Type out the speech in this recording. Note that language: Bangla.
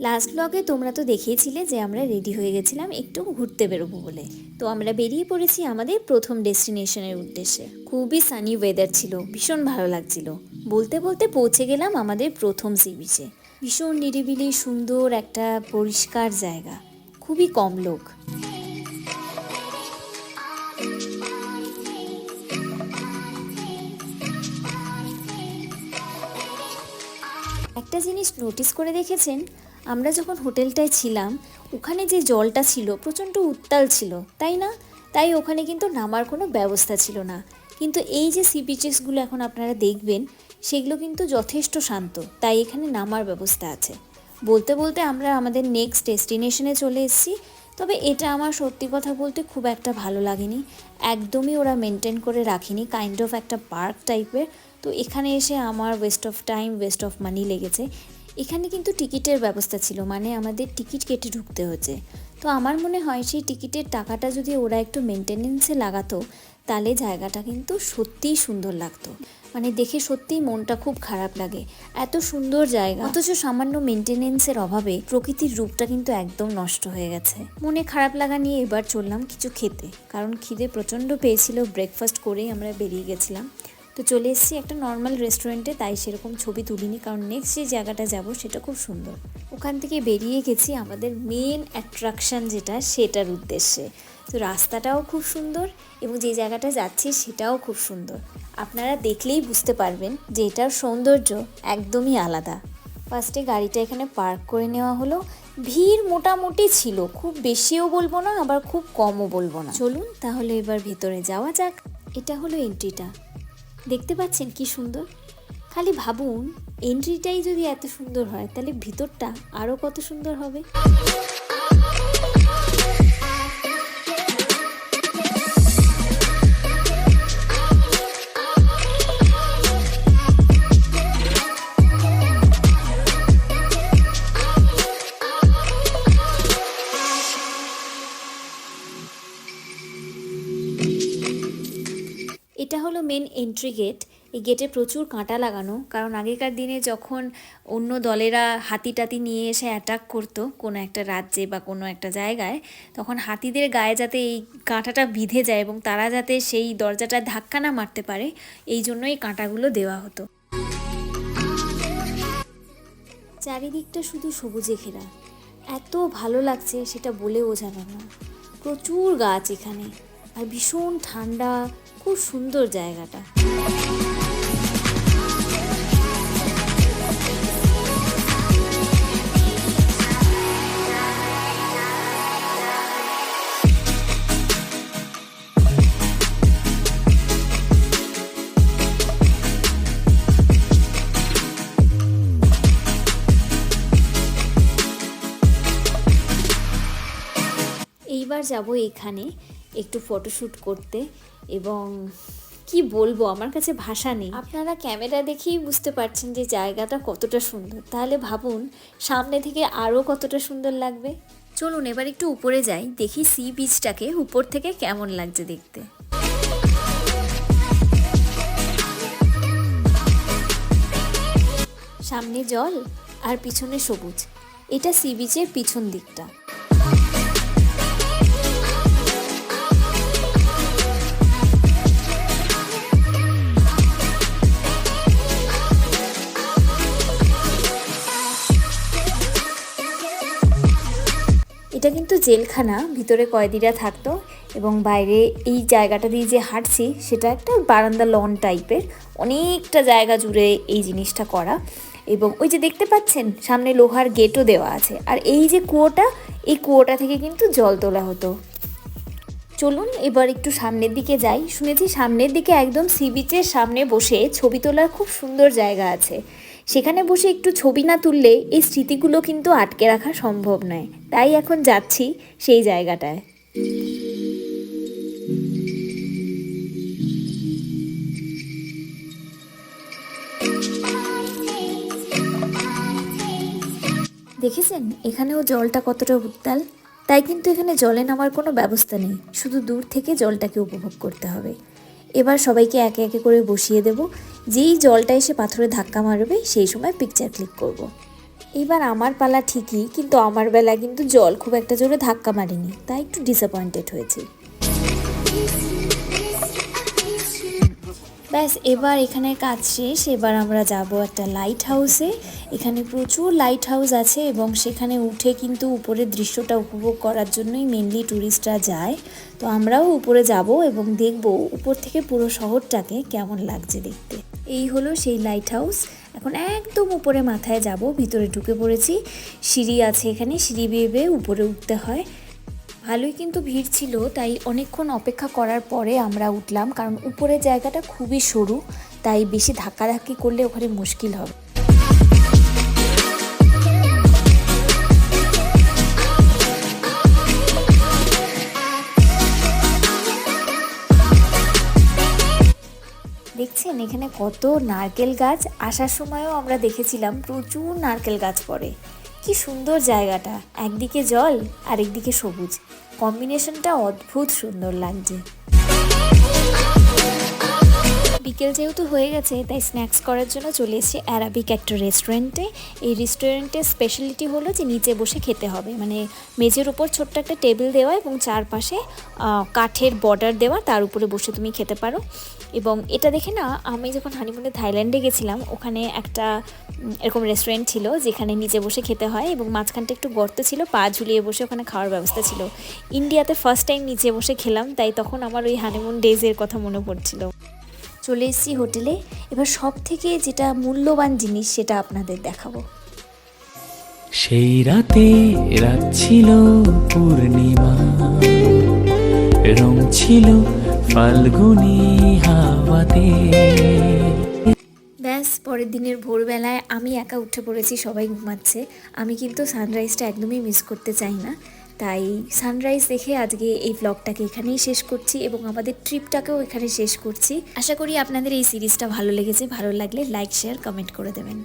লাস্ট ব্লগে তোমরা তো দেখিয়েছিলে যে আমরা রেডি হয়ে গেছিলাম একটু ঘুরতে বেরোবো বলে। তো আমরা বেরিয়ে পড়েছি আমাদের প্রথম ডেস্টিনেশনের উদ্দেশ্যে। খুবই সানি ওয়েদার ছিল, ভীষণ ভালো লাগছিল। বলতে বলতে পৌঁছে গেলাম আমাদের প্রথম সি বিচে ভীষণ নিরিবিলি, সুন্দর একটা পরিষ্কার জায়গা। খুবই কম লোক। একটা জিনিস নোটিস করে দেখেছেন আমরা যখন হোটেলটায় ছিলাম, ওখানে যে জলটা ছিল প্রচণ্ড উত্তাল ছিল, তাই না? তাই ওখানে কিন্তু নামার কোনো ব্যবস্থা ছিল না। কিন্তু এই যে সি বিচেসগুলো এখন আপনারা দেখবেন, সেগুলো কিন্তু যথেষ্ট শান্ত, তাই এখানে নামার ব্যবস্থা আছে। বলতে বলতে আমরা আমাদের নেক্সট ডেস্টিনেশনে চলে এসেছি, তবে এটা আমার সত্যি কথা বলতে খুব একটা ভালো লাগেনি। একদমই ওরা মেনটেন করে রাখেনি কাইন্ড অফ একটা পার্ক টাইপের তো এখানে এসে আমার waste of time waste of money লেগেছে। এখানে কিন্তু টিকিটের ব্যবস্থা ছিল মানে আমাদের টিকিট কেটে ঢুকতে হচ্ছে। তো আমার মনে হয় সেই টিকিটের টাকাটা যদি ওরা একটু মেনটেনেন্সে লাগাতো, তাহলে জায়গাটা কিন্তু সত্যিই সুন্দর লাগতো। মানে দেখে সত্যিই মনটা খুব খারাপ লাগে। এত সুন্দর জায়গা। অথচ সামান্য মেনটেনেন্সের অভাবে প্রকৃতির রূপটা কিন্তু একদম নষ্ট হয়ে গেছে। মনে খারাপ লাগা নিয়ে এবার চললাম কিছু খেতে, কারণ খিদে প্রচণ্ড পেয়েছিল। ব্রেকফাস্ট করেই আমরা বেরিয়ে গেছিলাম। তো চলে এসেছি একটা নর্মাল রেস্টুরেন্টে তাই সেরকম ছবি তুলিনি। কারণ নেক্সট যে জায়গাটা যাব, সেটা খুব সুন্দর। ওখান থেকে বেরিয়ে গেছি আমাদের মেন অ্যাট্রাকশান যেটা, সেটার উদ্দেশ্যে। তো রাস্তাটাও খুব সুন্দর এবং যে জায়গাটা যাচ্ছি, সেটাও খুব সুন্দর। আপনারা দেখলেই বুঝতে পারবেন যে এটার সৌন্দর্য একদমই আলাদা। ফার্স্টে গাড়িটা এখানে পার্ক করে নেওয়া হলো। ভিড় মোটামুটি ছিল। খুব বেশিও বলব না, আবার খুব কমও বলব না। চলুন তাহলে এবার ভেতরে যাওয়া যাক। এটা হলো এন্ট্রিটা দেখতে পাচ্ছেন কি সুন্দর? খালি ভাবুন এন্ট্রিটাই যদি এত সুন্দর হয়, তাহলে ভিতরটা আরও কত সুন্দর হবে। মেন এন্ট্রি গেট এই গেটে প্রচুর কাঁটা লাগানো। কারণ আগেকার দিনে যখন অন্য দলেরা হাতি টাতি নিয়ে এসে অ্যাটাক করতো কোনো একটা রাজ্যে বা কোনো একটা জায়গায়, তখন হাতিদের গায়ে যাতে এই কাঁটাটা বিঁধে যায় এবং তারা যাতে সেই দরজাটা ধাক্কা না মারতে পারে, এই জন্য এই কাঁটাগুলো দেওয়া হতো। চারিদিকটা শুধু সবুজে ঘেরা। এত ভালো লাগছে সেটা বলে বোঝানো না। প্রচুর গাছ এখানে। আর ভীষণ ঠান্ডা খুব সুন্দর জায়গাটা। এইবার যাব এখানে একটু ফটোশ্যুট করতে। এবং কি বলব, আমার কাছে ভাষা নেই। আপনারা ক্যামেরা দেখেই বুঝতে পারছেন যে জায়গাটা কতটা সুন্দর। তাহলে ভাবুন, সামনে থেকে আরও কতটা সুন্দর লাগবে? চলুন এবার একটু উপরে যাই, দেখি সি বিচটাকে উপর থেকে কেমন লাগছে দেখতে। সামনে জল আর পিছনে সবুজ। এটা সি বিচের পিছন দিকটা। জেলখানা ভিতরে কয়েদিরা থাকতো এবং বাইরে এই জায়গাটা দিয়ে যে হাঁটছি, সেটা একটা বারান্দা লন টাইপের অনেকটা জায়গা জুড়ে এই জিনিসটা করা। এবং ওই যে দেখতে পাচ্ছেন, সামনে লোহার গেটও দেওয়া আছে। আর এই যে কুয়োটা, এই কুয়োটা থেকে কিন্তু জল তোলা হতো। চলুন এবার একটু সামনের দিকে যাই। শুনেছি সামনের দিকে একদম সি বিচের সামনে বসে ছবি তোলার খুব সুন্দর জায়গা আছে। সেখানে বসে একটু ছবি না তুললে এই স্মৃতিগুলো কিন্তু আটকে রাখা সম্ভব নয়। তাই এখন যাচ্ছি সেই জায়গাটায়। দেখেছেন? এখানেও জলটা কতটা উত্তাল। তাই কিন্তু এখানে জলে নামার কোনো ব্যবস্থা নেই। শুধু দূর থেকে জলটাকে উপভোগ করতে হবে। এবার সবাইকে একে একে করে বসিয়ে দেব যেই জলটা এসে পাথরে ধাক্কা মারবে, সেই সময় পিকচার ক্লিক করব। এবার আমার পালা ঠিকই, কিন্তু আমার বেলা কিন্তু জল খুব একটা জোরে ধাক্কা মারেনি, তাই একটু ডিসঅ্যাপয়েন্টেড হয়েছি ব্যাস, এবার এখানে কাজ শেষ। এবার আমরা যাব একটা লাইট হাউসে এখানে প্রচুর লাইট হাউস আছে এবং সেখানে উঠে কিন্তু উপরের দৃশ্যটা উপভোগ করার জন্যই মেনলি ট্যুরিস্টরা যায়। তো আমরাও উপরে যাব এবং দেখব উপর থেকে পুরো শহরটাকে কেমন লাগছে দেখতে। এই হলো সেই লাইট হাউস এখন একদম উপরে মাথায় যাব, ভিতরে ঢুকে পড়েছি। সিঁড়ি আছে এখানে, সিঁড়ি বেয়ে বেয়ে উপরে উঠতে হয়। ভালোই কিন্তু ভিড় ছিল, তাই অনেকক্ষণ অপেক্ষা করার পরে আমরা উঠলাম, কারণ উপরের জায়গাটা খুবই সরু, তাই বেশি ধাক্কাধাক্কি করলে ওখানে মুশকিল হবে। দেখছেন, এখানে কত নারকেল গাছ, আসার সময়ও আমরা দেখেছিলাম প্রচুর নারকেল গাছ পড়ে। কি সুন্দর জায়গাটা। একদিকে জল আর একদিকে সবুজ। কম্বিনেশনটা অদ্ভুত সুন্দর লাগছে। বিকেল যেহেতু হয়ে গেছে, তাই স্ন্যাক্স করার জন্য চলে এসেছি অ্যারাবিক একটা রেস্টুরেন্টে এই রেস্টুরেন্টের স্পেশালিটি হলো যে নিচে বসে খেতে হবে। মানে মেঝের উপর ছোট্ট একটা টেবিল দেওয়া এবং চারপাশে কাঠের বর্ডার দেওয়া, তার উপরে বসে তুমি খেতে পারো। এবং এটা দেখে না, আমি যখন হানিমুনে থাইল্যান্ডে গেছিলাম, ওখানে একটা এরকম রেস্টুরেন্ট ছিল যেখানে নিচে বসে খেতে হয় এবং মাঝখানটা একটু গর্ত ছিল, পা ঝুলিয়ে বসে ওখানে খাওয়ার ব্যবস্থা ছিল। ইন্ডিয়াতে ফার্স্ট টাইম নিচে বসে খেলাম, তাই তখন আমার ওই হানিমুন ডেজের কথা মনে পড়ছিল। চলে এসেছি হোটেলে। এবার সব থেকে যেটা মূল্যবান জিনিস সেটা আপনাদের দেখাবো। সেই রাতে রাত ছিল পূর্ণিমা রং ছিল ফাল্গুনি হাওয়াতে। ব্যাস পরের দিনের ভোরবেলায় আমি একা উঠে পড়েছি সবাই ঘুমাচ্ছে। আমি কিন্তু সানরাইজটা একদমই মিস করতে চাই না। তাই সানরাইজ দেখে আজকে এই ব্লগটাকে এখানেই শেষ করছি এবং আমাদের ট্রিপটাকেও এখানে শেষ করছি। আশা করি আপনাদের এই সিরিজটা ভালো লেগেছে। ভালো লাগলে লাইক শেয়ার কমেন্ট করে দেবেন।